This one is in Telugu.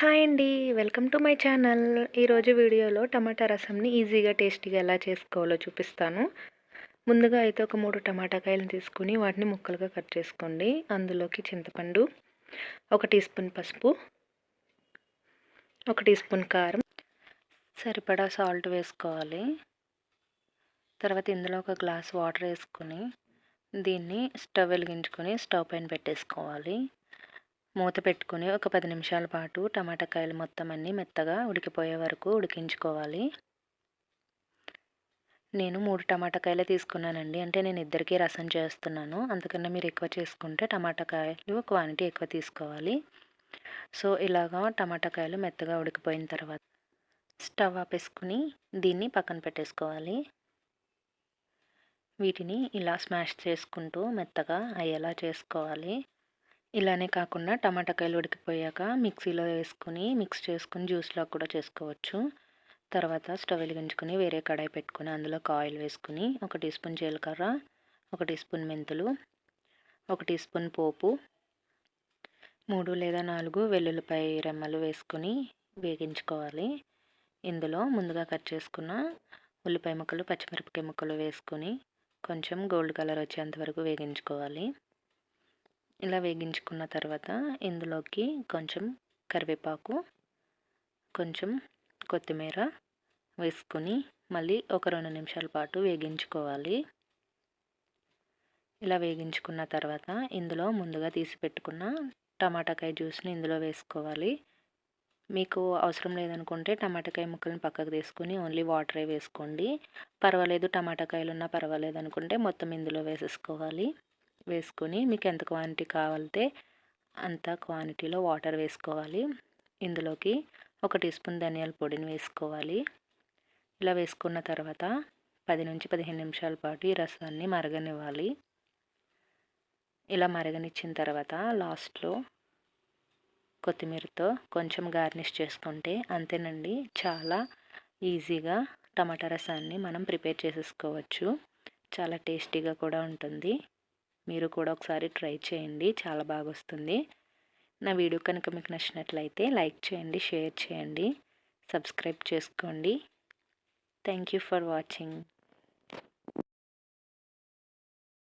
హాయ్ అండి. Welcome to my channel. ఈరోజు వీడియోలో టమాటా రసంని ఈజీగా టేస్టీగా ఎలా చేసుకోవాలో చూపిస్తాను. ముందుగా అయితే ఒక మూడు టమాటా కాయలను తీసుకుని వాటిని ముక్కలుగా కట్ చేసుకోండి. అందులోకి చింతపండు ఒక టీ స్పూన్ పసుపు ఒక టీ స్పూన్ కారం సరిపడా సాల్ట్ వేసుకోవాలి. తర్వాత ఇందులో ఒక గ్లాస్ వాటర్ వేసుకొని దీన్ని స్టవ్ వెలిగించుకొని స్టవ్ పైన పెట్టేసుకోవాలి. మూత పెట్టుకుని ఒక పది నిమిషాల పాటు టమాటా కాయలు మొత్తం అన్నీ మెత్తగా ఉడికిపోయే వరకు ఉడికించుకోవాలి. నేను మూడు టమాటా కాయలు తీసుకున్నానండి. అంటే నేను ఇద్దరికి రసం చేస్తున్నాను. అందుకన్నా మీరు ఎక్కువ చేసుకుంటే టమాటా కాయలు క్వాంటిటీ ఎక్కువ తీసుకోవాలి. సో ఇలాగా టమాటా కాయలు మెత్తగా ఉడికిపోయిన తర్వాత స్టవ్ ఆపేసుకుని దీన్ని పక్కన పెట్టేసుకోవాలి. వీటిని ఇలా స్మాష్ చేసుకుంటూ మెత్తగా అయ్యేలా చేసుకోవాలి. ఇలానే కాకుండా టమాటా కాయలు ఉడికిపోయాక మిక్సీలో వేసుకుని మిక్స్ చేసుకుని జ్యూస్లో కూడా చేసుకోవచ్చు. తర్వాత స్టవ్ వెలిగించుకొని వేరే కడాయి పెట్టుకుని అందులో ఆయిల్ వేసుకుని ఒక టీ స్పూన్ జీలకర్ర ఒక టీ స్పూన్ మెంతులు ఒక టీ స్పూన్ పోపు మూడు లేదా నాలుగు వెల్లుల్లిపాయ రెమ్మలు వేసుకుని వేగించుకోవాలి. ఇందులో ముందుగా కట్ చేసుకున్న ఉల్లిపాయ ముక్కలు పచ్చిమిరపకాయ ముక్కలు వేసుకొని కొంచెం గోల్డ్ కలర్ వచ్చేంత వరకు వేగించుకోవాలి. ఇలా వేగించుకున్న తర్వాత ఇందులోకి కొంచెం కరివేపాకు కొంచెం కొత్తిమీర వేసుకొని మళ్ళీ ఒక రెండు నిమిషాల పాటు వేగించుకోవాలి. ఇలా వేగించుకున్న తర్వాత ఇందులో ముందుగా తీసి పెట్టుకున్న టమాటాకాయ జ్యూస్ని ఇందులో వేసుకోవాలి. మీకు అవసరం లేదనుకుంటే టమాటాకాయ ముక్కలను పక్కకు తీసుకుని ఓన్లీ వాటరే వేసుకోండి. పర్వాలేదు టమాటాకాయలు ఉన్నా పర్వాలేదు అనుకుంటే మొత్తం ఇందులో వేసేసుకోవాలి. వేసుకొని మీకు ఎంత క్వాంటిటీ కావాలితే అంత క్వాంటిటీలో వాటర్ వేసుకోవాలి. ఇందులోకి ఒక టీ స్పూన్ ధనియాల పొడిని వేసుకోవాలి. ఇలా వేసుకున్న తర్వాత పది నుంచి పదిహేను నిమిషాల పాటు ఈ రసాన్ని మరగనివ్వాలి. ఇలా మరగనిచ్చిన తర్వాత లాస్ట్లో కొత్తిమీరతో కొంచెం గార్నిష్ చేసుకుంటే అంతేనండి చాలా ఈజీగా టమాటా రసాన్ని మనం ప్రిపేర్ చేసేసుకోవచ్చు. చాలా టేస్టీగా కూడా ఉంటుంది. మీరు కూడా ఒకసారి ట్రై చేయండి. చాలా బాగా వస్తుంది నా వీడియో కనుక మీకు నచ్చినట్లయితే లైక్ చేయండి షేర్ చేయండి సబ్స్క్రైబ్ చేసుకోండి. Thank you for watching.